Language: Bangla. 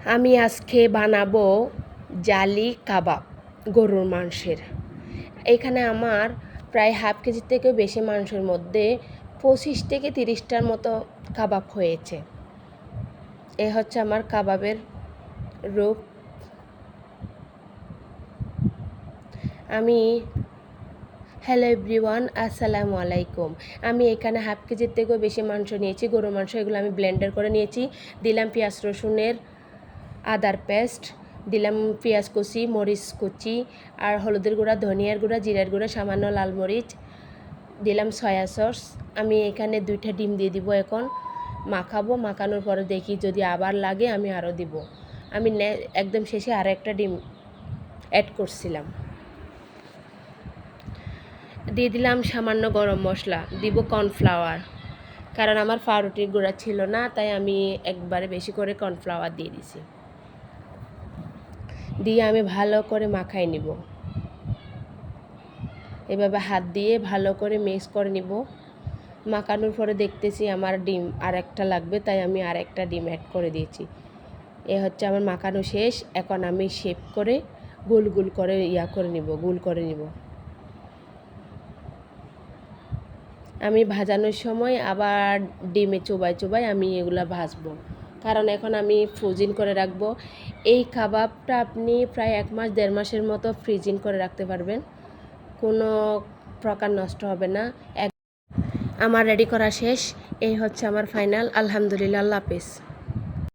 আমি আজকে বানাবো জালি কাবাব, গরুর মাংসের। এখানে আমার প্রায় হাফ কেজির থেকেও বেশি মাংসের মধ্যে পঁচিশ থেকে তিরিশটার মতো কাবাব হয়েছে। এ হচ্ছে আমার কাবাবের রূপ। আমি হ্যালো এভরিওয়ান, আসসালামু আলাইকুম। আমি এখানে হাফ কেজির থেকেও বেশি মাংস নিয়েছি, গরুর মাংস এগুলো আমি ব্লেন্ডার করে নিয়েছি। দিলাম পেঁয়াজ রসুনের আদার পেস্ট, দিলাম পেঁয়াজ কুচি, মরিচ কুচি, আর হলুদের গুঁড়া, ধনিয়ার গুঁড়া, জিরার গুঁড়া, সামান্য লাল মরিচ, দিলাম সয়া সস। আমি এখানে দুইটা ডিম দিয়ে দিব এখন। মাখাবো, মাখানোর পরে দেখি যদি আবার লাগে, আমি আরও দিব। আমি একদম শেষে আর একটা ডিম অ্যাড করছিলাম। দিয়ে দিলাম সামান্য গরম মশলা, দিব কর্নফ্লাওয়ার। কারণ আমার পাউরুটির গুঁড়া ছিল না, তাই আমি একবারে বেশি করে কর্নফ্লাওয়ার দিয়ে দিছি। দিয়ে আমি ভালো করে মাখাই নিব। এভাবে হাত দিয়ে ভালো করে মিক্স করে নিব। মাখানোর পরে দেখতেছি আমার ডিম আর একটা লাগবে, তাই আমি আর একটা ডিম অ্যাড করে দিয়েছি। এ হচ্ছে আমার মাখানো শেষ, এখন আমি শেপ করে গোল গোল করে ইয়া করে নিব, গোল করে নিব। আমি ভাজানোর সময় আবার ডিমে চোবাই চোবাই আমি এগুলা ভাজবো। কারণ এখন আমি ফ্রোজিন করে রাখব। এই কাবাবটা আপনি প্রায় এক মাস, দেড় মাসের মতো ফ্রিজিন করে রাখতে পারবেন। কোনো প্রকার নষ্ট হবে না। আমার রেডি করা শেষ। এই হচ্ছে আমার ফাইনাল। আলহামদুলিল্লাহ, আল্লাহ হাফিজ।